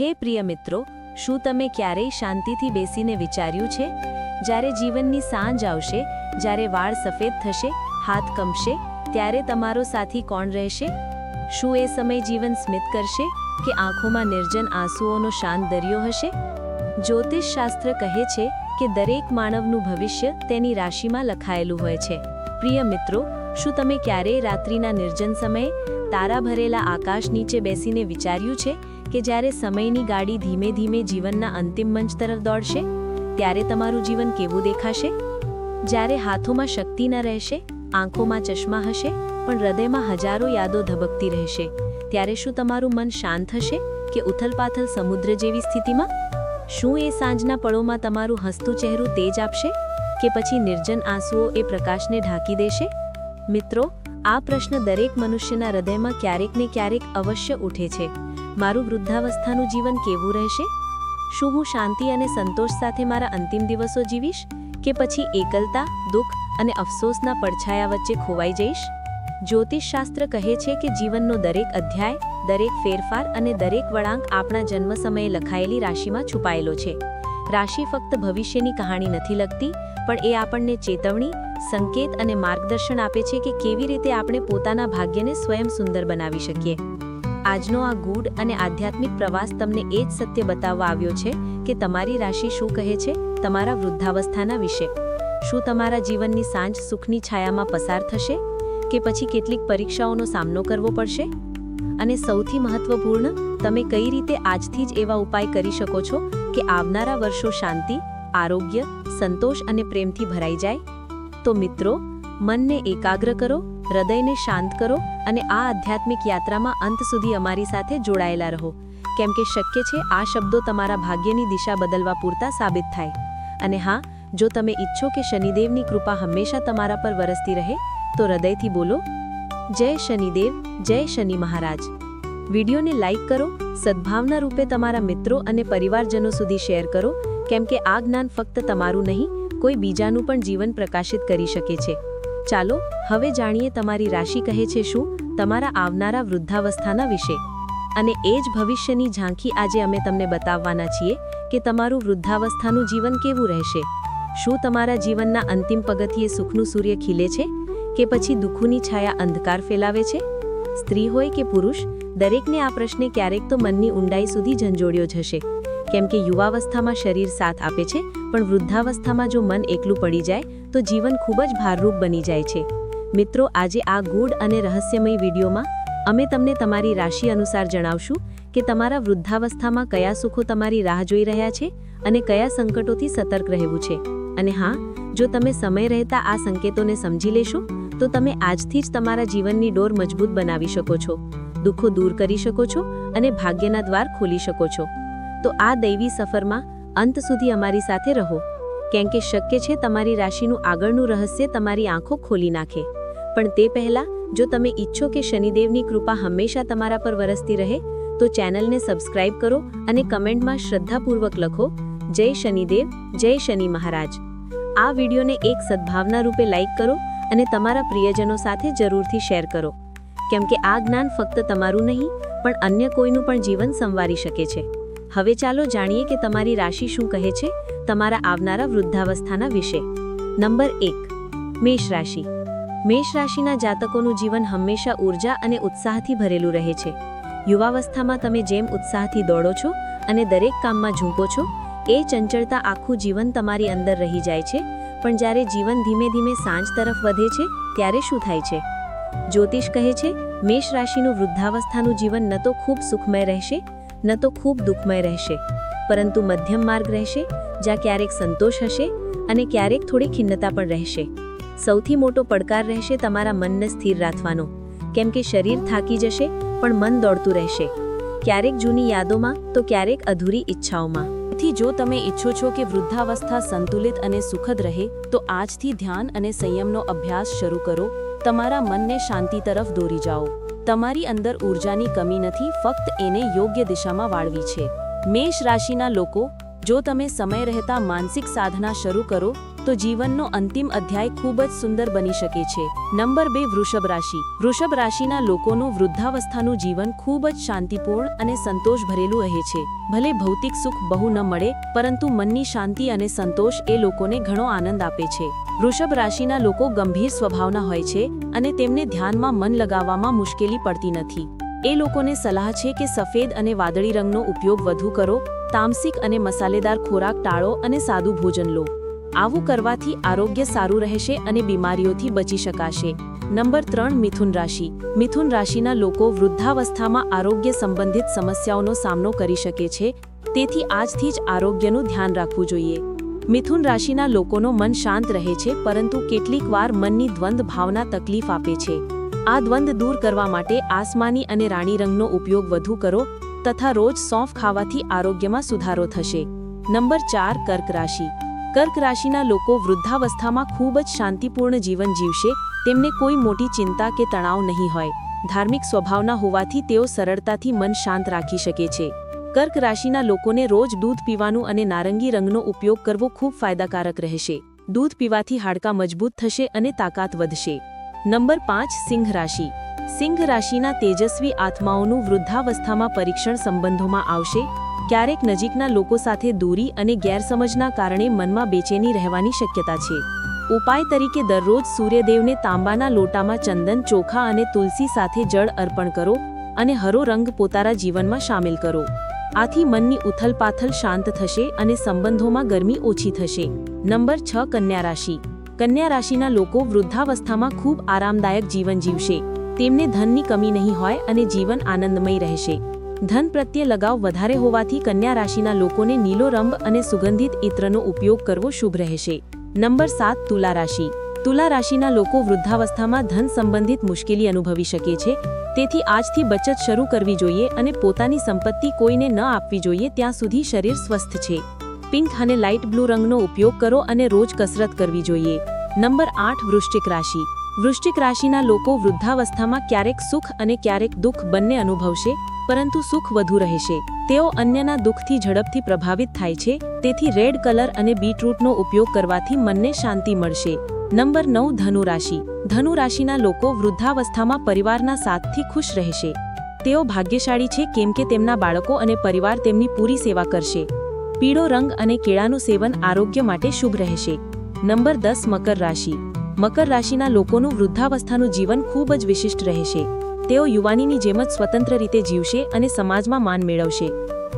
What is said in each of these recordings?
હે પ્રિય મિત્રો, શું તમે ક્યારેય શાંતિથી બેસીને વિચાર્યું છે? જ્યારે જીવનની સાંજ આવશે, જ્યારે વાળ સફેદ થશે, હાથ કંપશે, ત્યારે તમારો સાથી કોણ રહેશે? શું એ સમય જીવન સ્મિત કરશે કે આંખોમાં નિર્જન આંસુઓનો શાંત દરિયો હશે? જ્યોતિષ શાસ્ત્ર કહે છે કે દરેક માનવનું ભવિષ્ય તેની રાશિમાં લખાયેલું હોય છે. પ્રિય મિત્રો, શું તમે ક્યારેય રાત્રિના નિર્જન સમયે તારા ભરેલા આકાશ નીચે બેસીને વિચાર્યું છે? કે જ્યારે સમયની ગાડી ધીમે ધીમે જીવનના અંતિમ મંચ તરફ દોડશે, ત્યારે તમારું જીવન કેવું દેખાશે? જ્યારે હાથોમાં શક્તિ ન રહેશે, આંખોમાં ચશ્મા હશે, પણ હૃદયમાં હજારો યાદો ધબકતી રહેશે, ત્યારે શું તમારું મન શાંત હશે કે ઉથલપાથલ સમુદ્ર જેવી સ્થિતિમાં? શું એ સાંજના પળોમાં તમારું હસતું ચહેરું તેજ આપશે કે પછી નિર્જન આંસુઓ એ પ્રકાશને ઢાંકી દેશે? મિત્રો, આ પ્રશ્ન દરેક મનુષ્યના હૃદયમાં ક્યારેક ને ક્યારેક અવશ્ય ઉઠે છે. મારું વૃદ્ધાવસ્થાનું જીવન કેવું રહેશે? શું હું શાંતિ અને સંતોષ સાથે મારા અંતિમ દિવસો જીવીશ? કે પછી એકલતા, દુઃખ અને અફસોસના પડછાયા વચ્ચે ખોવાઈ જઈશ? જ્યોતિષશાસ્ત્ર કહે છે કે જીવનનો દરેક અધ્યાય, દરેક ફેરફાર અને દરેક વળાંક આપણા જન્મ સમયે લખાયેલી રાશિમાં છુપાયેલો છે. રાશિ ફક્ત ભવિષ્યની કહાણી નથી લગતી પણ એ આપણને ચેતવણી, સંકેત અને માર્ગદર્શન આપે છે કે કેવી રીતે આપણે પોતાના ભાગ્યને સ્વયં સુંદર બનાવી શકીએ. આજનો આ ગૂઢ અને આધ્યાત્મિક પ્રવાસ તમને એ જ સત્ય બતાવવા આવ્યો છે કે તમારી રાશિ શું કહે છે તમારા વૃદ્ધાવસ્થાના વિશે. શું તમારા જીવનની સાંજ સુખની છાયામાં પસાર થશે? કે પછી કેટલીક પરીક્ષાઓનો સામનો કરવો પડશે? અને સૌથી મહત્વપૂર્ણ, તમે કઈ રીતે આજથી જ એવા ઉપાય કરી શકો છો કે આવનારા વર્ષો શાંતિ, આરોગ્ય, સંતોષ અને પ્રેમથી ભરાઈ જાય? તો મિત્રો, મનને એકાગ્ર કરો હૃદયને શાંત કરો અને આ આધ્યાત્મિક યાત્રામાં અંત સુધી અમારી સાથે જોડાયેલા રહો. કેમ કે શક્ય છે આ શબ્દો તમારા ભાગ્યની દિશા બદલવા પૂરતા સાબિત થાય. અને હા, જો તમે ઈચ્છો કે શનિદેવની કૃપા હંમેશા તમારા પર વરસતી રહે, તો હૃદયથી બોલો, જય શનિદેવ, જય શનિ મહારાજ. વિડીયોને લાઇક કરો, સદ્ભાવના રૂપે તમારા મિત્રો અને પરિવારજનો સુધી શેર કરો, કેમ કે આ જ્ઞાન ફક્ત તમારું નહીં, કોઈ બીજાનું પણ જીવન પ્રકાશિત કરી શકે છે. ચાલો, હવે જાણીએ તમારી રાશિ કહે છે શું, તમારા આવનારા વૃદ્ધાવસ્થાના વિશે. અને એ જ ભવિષ્યની ઝાંખી આજે અમે તમને બતાવવાના છીએ કે તમારું વૃદ્ધાવસ્થાનું જીવન કેવું રહેશે. શું તમારા જીવનના અંતિમ પગથિયે સુખનું સૂર્ય ખીલે છે, કે પછી દુઃખોની છાયા અંધકાર ફેલાવે છે? સ્ત્રી હોય કે પુરુષ, દરેકને આ પ્રશ્ને ક્યારેક તો મનની ઊંડાઈ સુધી ઝંઝોડ્યો જશે કેમ કે યુવાવસ્થામાં શરીર સાથ આપે છે, પણ વૃદ્ધાવસ્થામાં જો મન એકલું પડી જાય તો જીવન ખૂબ જ ભારરૂપ બની જાય છે. મિત્રો, આજે આ ગૂઢ અને રહસ્યમય વિડીયોમાં અમે તમને તમારી રાશિ અનુસાર જણાવશું કે તમારા વૃદ્ધાવસ્થામાં કયા સુખો તમારી રાહ જોઈ રહ્યા છે અને કયા સંકટોથી સતર્ક રહેવું છે. અને હા, જો તમે સમય રહેતા આ સંકેતોને સમજી લેશો, તો તમે આજથી જ તમારા જીવનની ડોર મજબૂત બનાવી શકો છો, દુઃખો દૂર કરી શકો છો અને ભાગ્યના દ્વાર ખોલી શકો છો. તો આ દૈવી સફરમાં અંત સુધી અમારી સાથે રહો. કેમ કે શક્ય છે તમારી રાશિનું આગળનું રહસ્ય તમારી આંખો ખોલી નાખે. પણ તે પહેલાં, જો તમે ઈચ્છો કે શનિદેવની કૃપા હંમેશા તમારા પર વરસતી રહે, તો ચેનલને સબસ્ક્રાઇબ કરો અને કમેન્ટમાં શ્રદ્ધાપૂર્વક લખો, જય શનિદેવ, જય શનિ મહારાજ. આ વિડીયોને એક સદ્ભાવના રૂપે લાઇક કરો અને તમારા પ્રિયજનો સાથે જરૂરથી શેર કરો. કેમ કે આ જ્ઞાન ફક્ત તમારું નહીં, પણ અન્ય કોઈનું પણ જીવન સંવારી શકે છે. હવે ચાલો જાણીએ કે તમારી રાશિ શું કહે છે તમારા આવનારા વૃદ્ધાવસ્થાના વિશે. નંબર એક, મેષ રાશિ. મેષ રાશિના જાતકોનું જીવન હંમેશા ઊર્જા અને ઉત્સાહથી ભરેલું રહે છે. યુવાવસ્થામાં તમે જેમ ઉત્સાહથી દોડો છો અને દરેક કામમાં ઝૂંકો છો, એ ચંચળતા આખું જીવન તમારી અંદર રહી જાય છે, પણ જ્યારે જીવન ધીમે ધીમે સાંજ તરફ વધે છે, ત્યારે શું થાય છે? જ્યોતિષ કહે છે, મેષ રાશિનું વૃદ્ધાવસ્થાનું જીવન ન તો ખૂબ સુખમય રહેશે, ન તો ખૂબ દુઃખમય રહેશે, પરંતુ મધ્યમ માર્ગ રહેશે જ્યાં ક્યારેક સંતોષ હશે અને ક્યારેક થોડી ખિન્નતા પણ રહેશે. સૌથી મોટો પડકાર રહેશે તમારા મનને સ્થિર રાખવાનો. કેમ કે શરીર થાકી જશે, પણ મન દોડતું રહેશે. ક્યારેક જૂની યાદોમાં, તો ક્યારેક અધૂરી ઈચ્છાઓમાં. તેથી જો તમે ઈચ્છો છો કે વૃદ્ધાવસ્થા સંતુલિત અને સુખદ રહે, તો આજથી ધ્યાન અને સંયમનો અભ્યાસ શરૂ કરો. તમારા મનને શાંતિ તરફ દોરી જાઓ. તમારી અંદર ઊર્જાની કમી નથી, ફક્ત એને યોગ્ય દિશામાં વાળવી છે. મેષ રાશિના લોકો જો તમે સમય રહેતા માનસિક સાધના શરૂ કરો, તો જીવનનો અંતિમ અધ્યાય ખૂબ જ સુંદર બની શકે છે. નંબર બે, વૃષભ રાશિ. વૃષભ રાશિના લોકોનું વૃદ્ધાવસ્થાનું જીવન ખૂબ જ શાંતિપૂર્ણ અને સંતોષ ભરેલું રહે છે. ભલે ભૌતિક સુખ બહુ ન મળે, પરંતુ મનની શાંતિ અને સંતોષ એ લોકોને ઘણો આનંદ આપે છે. વૃષભ રાશિના લોકો ગંભીર સ્વભાવના હોય છે અને તેમને ધ્યાનમાં મન લગાવવામાં મુશ્કેલી પડતી નથી. એ લોકોને સલાહ છે કે સફેદ અને વાદળી રંગનો ઉપયોગ વધુ કરો તામસિક અને મસાલેદાર ખોરાક ટાળો અને સાદું ભોજન લો. આવું કરવાથી આરોગ્ય સારું રહેશે અને બીમારીઓથી બચી શકાશે. નંબર ત્રણ, મિથુન રાશિ. મિથુન રાશિના લોકો વૃદ્ધાવસ્થામાં આરોગ્ય સંબંધિત સમસ્યાઓનો સામનો કરી શકે છે, તેથી આજથી જ આરોગ્યનું ધ્યાન રાખવું જોઈએ. મિથુન રાશિના લોકોનો મન શાંત રહે છે, પરંતુ કેટલીક વાર મનની દ્વંદ ભાવના તકલીફ આપે છે. આ દ્વંદ દૂર કરવા માટે આસમાની અને રાણી રંગનો ઉપયોગ વધુ કરો તથા રોજ સોંફ ખાવાથી આરોગ્યમાં સુધારો થશે. નંબર ચાર, કર્ક રાશિ. કર્ક રાશિના લોકો વૃદ્ધાવસ્થામાં ખૂબ જ શાંતિપૂર્ણ જીવન જીવશે, તેમને કોઈ મોટી ચિંતા કે તણાવ નહીં હોય. ધાર્મિક સ્વભાવના હોવાથી તેઓ સરળતાથી મન શાંત રાખી શકે છે. કર્ક રાશિના લોકોને રોજ દૂધ પીવાનું અને નારંગી રંગનો ઉપયોગ કરવો ખૂબ ફાયદાકારક રહેશે. દૂધ પીવાથી હાડકાં મજબૂત થશે અને તાકાત વધશે. નંબર પાંચ, સિંહ રાશિ. સિંહ રાશિના તેજસ્વી આત્માઓનું વૃદ્ધાવસ્થામાં પરીક્ષણ સંબંધોમાં આવશે, ક્યારેક નજીકના લોકો સાથે દૂરી અને ગેરસમજના કારણે મનમાં બેચેની રહેવાની શક્યતા છે. ઉપાય તરીકે દરરોજ સૂર્યદેવને તાંબાના લોટામાં ચંદન, ચોખા અને તુલસી સાથે જળ અર્પણ કરો અને હરો રંગ પોતાના જીવનમાં સામેલ કરો. આથી મનની ઉથલપાથલ શાંત થશે અને સંબંધોમાં ગરમી ઓછી થશે. નંબર છ, કન્યા રાશિ. કન્યા રાશિના લોકો વૃદ્ધાવસ્થામાં ખૂબ આરામદાયક જીવન જીવશે. તેમને ધનની કમી નહીં હોય અને જીવન આનંદમય રહેશે. ધન પ્રત્યે લગાવ વધારે હોવાથી કન્યા રાશિના લોકોને નીલો રંગ અને સુગંધિત ઇત્રનો ઉપયોગ કરવો શુભ રહેશે. નંબર સાત, તુલા રાશિ. તુલા રાશિના લોકો વૃદ્ધાવસ્થામાં ધન સંબંધિત મુશ્કેલી અનુભવી શકે છે. તેથી આજથી બચત શરૂ કરવી જોઈએ અને પોતાની સંપત્તિ કોઈને ન આપવી જોઈએ ત્યાં સુધી શરીર સ્વસ્થ છે. પિંક અને લાઇટ બ્લુ રંગનો ઉપયોગ કરો અને રોજ કસરત કરવી જોઈએ. નંબર આઠ, વૃશ્ચિક રાશિ. વૃશ્ચિક રાશિના લોકો વૃદ્ધાવસ્થામાં ક્યારેક સુખ અને ક્યારેક દુઃખ બંને અનુભવશે, પરંતુ સુખ વધુ રહેશે. તેઓ અન્યના દુઃખથી ઝડપથી પ્રભાવિત થાય છે, તેથી રેડ કલર અને બીટરૂટનો ઉપયોગ કરવાથી મનને શાંતિ મળશે. નંબર નવ, ધનુ રાશિ. ધનુ રાશિના લોકો વૃદ્ધાવસ્થામાં પરિવારના સાથથી ખુશ રહેશે. તેઓ ભાગ્યશાળી છે કેમ કે તેમના બાળકો અને પરિવાર તેમની પૂરી સેવા કરશે. પીળો રંગ અને કેળાનું સેવન આરોગ્ય માટે શુભ રહેશે. નંબર દસ, મકર રાશિ. મકર રાશિના લોકોનું વૃદ્ધાવસ્થાનું જીવન ખૂબ જ વિશિષ્ટ રહેશે. તેઓ યુવાનીની જેમ જ સ્વતંત્ર રીતે જીવશે અને સમાજમાં માન મેળવશે.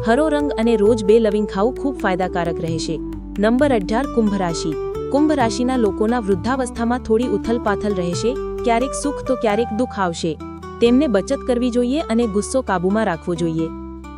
હરો રંગ અને રોજ બે લવિંગ ખાવું ખૂબ ફાયદાકારક રહેશે. નંબર અઢાર, કુંભ રાશિ. કુંભ રાશિના લોકોના વૃદ્ધાવસ્થામાં થોડી ઉથલપાથલ રહેશે, ક્યારેક સુખ તો ક્યારેક દુઃખ આવશે. તેમને બચત કરવી જોઈએ અને ગુસ્સો કાબૂમાં રાખવો જોઈએ.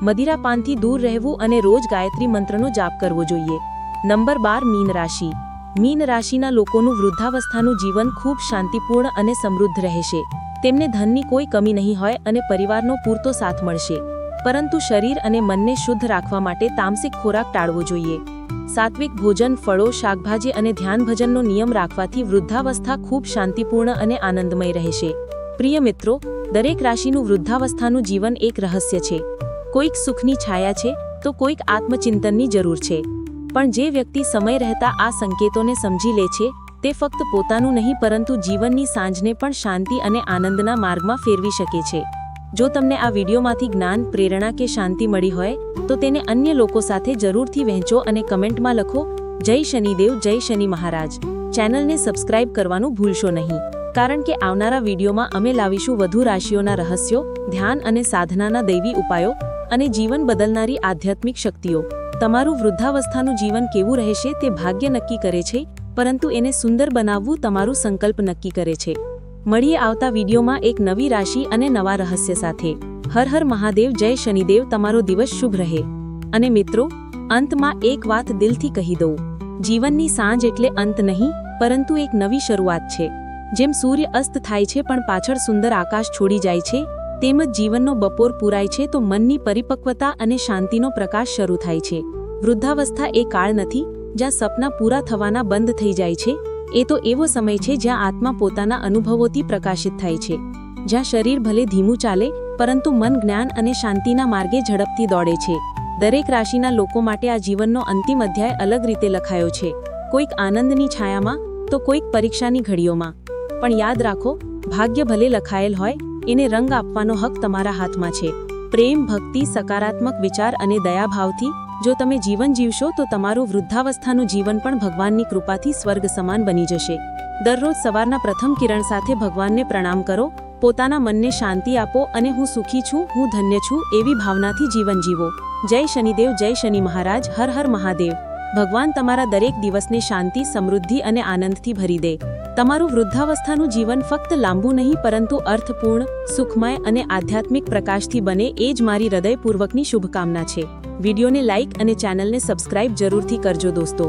મદિરાપાનથી દૂર રહેવું અને રોજ ગાયત્રી મંત્રનો જાપ કરવો જોઈએ. નંબર બાર, મીન રાશિ. મીન રાશિના લોકોનું વૃદ્ધાવસ્થાનું જીવન ખૂબ શાંતિપૂર્ણ અને સમૃદ્ધ રહેશે. તેમને ધનની કોઈ કમી નહીં હોય અને પરિવારનો પૂરતો સાથ મળશે. પરંતુ શરીર અને મનને શુદ્ધ રાખવા માટે તામસિક ખોરાક ટાળવો જોઈએ. સાત્વિક ભોજન, ફળો, શાકભાજી અને ધ્યાન ભજનનો નિયમ રાખવાથી વૃદ્ધાવસ્થા ખૂબ શાંતિપૂર્ણ અને આનંદમય રહેશે. પ્રિય મિત્રો, દરેક રાશિનું વૃદ્ધાવસ્થાનું જીવન એક રહસ્ય છે. કોઈક સુખની છાયા છે, તો કોઈક આત્મચિંતનની જરૂર છે. પણ જે વ્યક્તિ સમય રહેતા આ સંકેતોને સમજી લે છે, તે ફક્ત પોતાનું નહીં, પરંતુ જીવનની સાંજને પણ શાંતિ અને આનંદના માર્ગમાં ફેરવી શકે છે. જો તમને આ વિડીયોમાંથી જ્ઞાન, પ્રેરણા કે શાંતિ મળી હોય, તો તેને અન્ય લોકો સાથે જરૂરથી વહેંચો અને કમેન્ટમાં લખો, જય શનિદેવ, જય શનિ મહારાજ. ચેનલને સબસ્ક્રાઇબ કરવાનું ભૂલશો નહીં. કારણ કે આવનારા વિડીયોમાં અમે લાવીશું વધુ રાશિઓના રહસ્યો, ધ્યાન અને સાધનાના દૈવી ઉપાયો અને જીવન બદલનારી આધ્યાત્મિક શક્તિઓ. તમારું વૃદ્ધાવસ્થાનું જીવન કેવું રહેશે તે ભાગ્ય નક્કી કરે છે, પરંતુ એને સુંદર બનાવવું તમારું સંકલ્પ નક્કી કરે છે. મળીએ આવતા વિડીયોમાં એક નવી રાશિ અને નવા રહસ્ય સાથે. હર હર મહાદેવ, જય શનિદેવ, તમારો દિવસ શુભ રહે. અને મિત્રો, અંતમાં એક વાત દિલથી કહી દઉં. જીવનની સાંજ એટલે અંત નહીં, પરંતુ એક નવી શરૂઆત છે. જેમ સૂર્ય અસ્ત થાય છે પણ પાછળ સુંદર આકાશ છોડી જાય છે તેમ જ જીવનનો બપોર પૂરાય છે તો મનની પરિપક્વતા અને શાંતિનો પ્રકાશ શરૂ થાય છે. વૃદ્ધાવસ્થા એ કાળ નથી, જ્યાં સપના પૂરા થવાના બંધ થઈ જાય છે. એ તો એવો સમય છે જ્યાં આત્મા પોતાના અનુભવોથી પ્રકાશિત થાય છે. જ્યાં શરીર ભલે ધીમું ચાલે, પરંતુ મન જ્ઞાન અને શાંતિના માર્ગે ઝડપથી દોડે છે. દરેક રાશિના લોકો માટે આ જીવનનો અંતિમ અધ્યાય અલગ રીતે લખાયો છે. કોઈક આનંદની છાયામાં, તો કોઈક પરીક્ષાની ઘડીઓમાં. પણ યાદ રાખો, ભાગ્ય ભલે લખાયેલ હોય એને રંગ આપવાનો હક તમારા હાથમાં છે. પ્રેમ, ભક્તિ, સકારાત્મક વિચાર અને દયાભાવથી જો તમે જીવન જીવશો તો તમારું વૃદ્ધાવસ્થાનું જીવન પણ ભગવાનની કૃપાથી સ્વર્ગ સમાન બની જશે. દરરોજ સવારના પ્રથમ કિરણ સાથે ભગવાનને પ્રણામ કરો, પોતાના મનને શાંતિ આપો અને હું સુખી છું, હું ધન્ય છું એવી ભાવનાથી જીવન જીવો. જય શનિદેવ, જય શનિ મહારાજ, હર હર મહાદેવ. ભગવાન તમારા દરેક દિવસને શાંતિ, સમૃદ્ધિ અને આનંદથી ભરી દે. તમારું વૃદ્ધાવસ્થાનું જીવન ફક્ત લાંબુ નહીં, પરંતુ અર્થપૂર્ણ, સુખમય અને આધ્યાત્મિક પ્રકાશથી બને એ જ મારી હૃદયપૂર્વકની શુભકામના છે. વિડીયોને લાઇક અને ચેનલને સબસ્ક્રાઇબ જરૂરથી કરજો દોસ્તો.